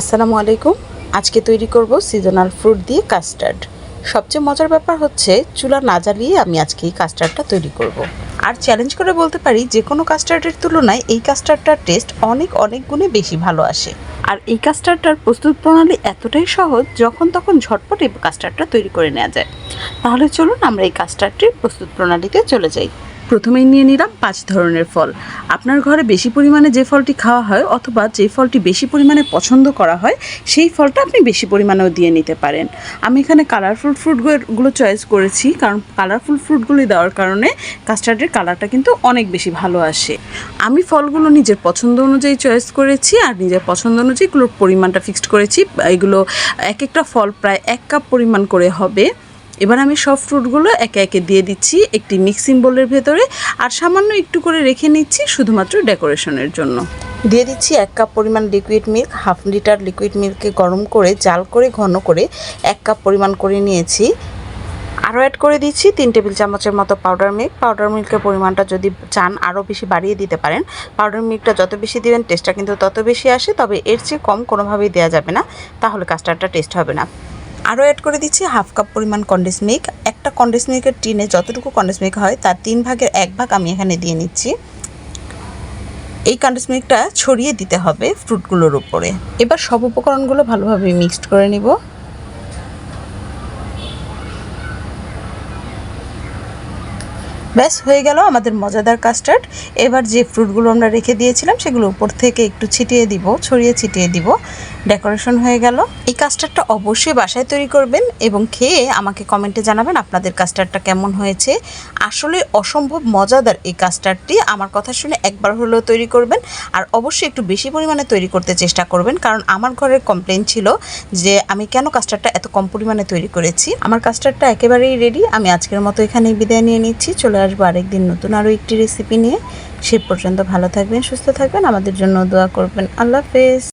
আসসালামু আলাইকুম। আজকে তৈরি করব সিজনাল ফ্রুট দিয়ে কাস্টার্ড সবচেয়ে মজার ব্যাপার হচ্ছে, চুলা না জ্বালিয়ে আমি আজকে এই কাস্টার্ডটা তৈরি করব। আর চ্যালেঞ্জ করে বলতে পারি, যে কোনো কাস্টার্ডের তুলনায় এই কাস্টার্ডটার টেস্ট অনেক অনেক গুণে বেশি ভালো আসে। আর এই কাস্টার্ডটার প্রস্তুত প্রণালী এতটাই সহজ, যখন তখন ঝটপট এই কাস্টার্ডটা তৈরি করে নেওয়া যায়। তাহলে চলুন আমরা এই কাস্টার্ডটির প্রস্তুত প্রণালীতে চলে যাই। প্রথমেই নিয়ে নিলাম পাঁচ ধরনের ফল। আপনার ঘরে বেশি পরিমাণে যে ফলটি খাওয়া হয় অথবা যে ফলটি বেশি পরিমাণে পছন্দ করা হয়, সেই ফলটা আপনি বেশি পরিমাণেও দিয়ে নিতে পারেন। আমি এখানে কালারফুল ফ্রুটগুলো চয়েস করেছি, কারণ কালারফুল ফ্রুটগুলি দেওয়ার কারণে কাস্টার্ডের কালারটা কিন্তু অনেক বেশি ভালো আসে। আমি ফলগুলো নিজের পছন্দ অনুযায়ী চয়েস করেছি, আর নিজের পছন্দ অনুযায়ী এগুলোর পরিমাণটা ফিক্সড করেছি। এগুলো এক একটা ফল প্রায় এক কাপ পরিমাণ করে হবে। এবার আমি সব ফ্রুটগুলো একে একে দিয়ে দিচ্ছি একটি মিক্সিং বোলের ভেতরে, আর সামান্য একটু করে রেখে নিচ্ছি শুধুমাত্র ডেকোরেশনের জন্য। দিয়ে দিচ্ছি এক কাপ পরিমাণ liquid milk half litre liquid মিল্ককে গরম করে, জাল করে, ঘন করে এক কাপ পরিমাণ করে নিয়েছি। আরও অ্যাড করে দিচ্ছি তিন টেবিল চামচের মতো পাউডার মিল্ক পাউডার মিল্কের পরিমাণটা যদি চান আরও বেশি বাড়িয়ে দিতে পারেন। পাউডার মিল্কটা যত বেশি দিবেন টেস্টটা কিন্তু তত বেশি আসে, তবে এর চেয়ে কম কোনোভাবেই দেওয়া যাবে না, তাহলে কাস্টার্ডটা টেস্ট হবে না। আরও অ্যাড করে দিচ্ছি হাফ কাপ পরিমাণ কন্ডেন্স মিল্ক একটা কন্ডেন্স মিল্কের টিনে যতটুকু কন্ডেন্স মিল্ক হয়, তার তিন ভাগের এক ভাগ আমি এখানে দিয়ে নিচ্ছি। এই কন্ডেন্স মিল্কটা ছড়িয়ে দিতে হবে ফ্রুটগুলোর উপরে। এবার সব উপকরণগুলো ভালোভাবে মিক্সড করে নিব। ব্যাস, হয়ে গেল আমাদের মজাদার কাস্টার্ড এবার যে ফ্রুটগুলো আমরা রেখে দিয়েছিলাম, সেগুলো উপর থেকে একটু ছিটিয়ে দিব, ছড়িয়ে ছিটিয়ে দিব। ডেকোরেশন হয়ে গেল। এই কাস্টার্ডটা অবশ্যই বাসায় তৈরি করবেন এবং খেয়ে আমাকে কমেন্টে জানাবেন আপনাদের কাস্টার্ডটা কেমন হয়েছে। আসলে অসম্ভব মজাদার এই কাস্টার্ডটি আমার কথা শুনে একবার হলেও তৈরি করবেন। আর অবশ্যই একটু বেশি পরিমাণে তৈরি করতে চেষ্টা করবেন। কারণ আমার ঘরের কমপ্লেন ছিল যে, আমি কেন কাস্টার্ডটা এত কম পরিমাণে তৈরি করেছি। আমার কাস্টার্ডটা একেবারেই রেডি আমি আজকের মতো এখানেই বিদায় নিয়ে নিচ্ছি। চলে আসব আরেকদিন নতুন আরও একটি রেসিপি নিয়ে। সে পর্যন্ত ভালো থাকবেন, সুস্থ থাকবেন। আমাদের জন্য দোয়া করবেন। আল্লাহ হাফেজ।